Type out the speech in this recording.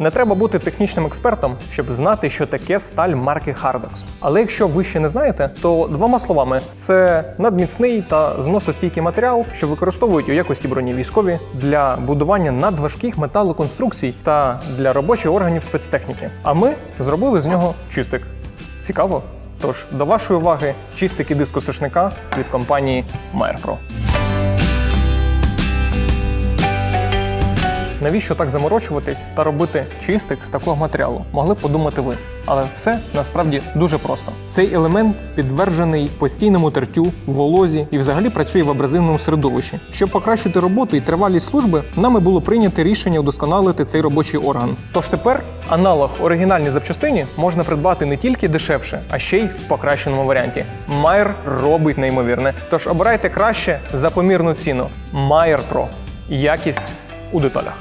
Не треба бути технічним експертом, щоб знати, що таке сталь марки Hardox. Але якщо ви ще не знаєте, то двома словами це надміцний та зносостійкий матеріал, що використовують у якості броні військові для будування надважких металоконструкцій та для робочих органів спецтехніки. А ми зробили з нього чистик. Цікаво. Тож до вашої уваги чистики дискосушника від компанії Maerpro. Навіщо так заморочуватись та робити чистик з такого матеріалу? Могли б подумати ви. Але все насправді дуже просто. Цей елемент підтверджений постійному тертю, волозі і взагалі працює в абразивному середовищі. Щоб покращити роботу і тривалість служби, нами було прийнято рішення удосконалити цей робочий орган. Тож тепер аналог оригінальній запчастині можна придбати не тільки дешевше, а ще й в покращеному варіанті. Майер робить неймовірне. Тож обирайте краще за помірну ціну. Майер Pro. Якість у деталях.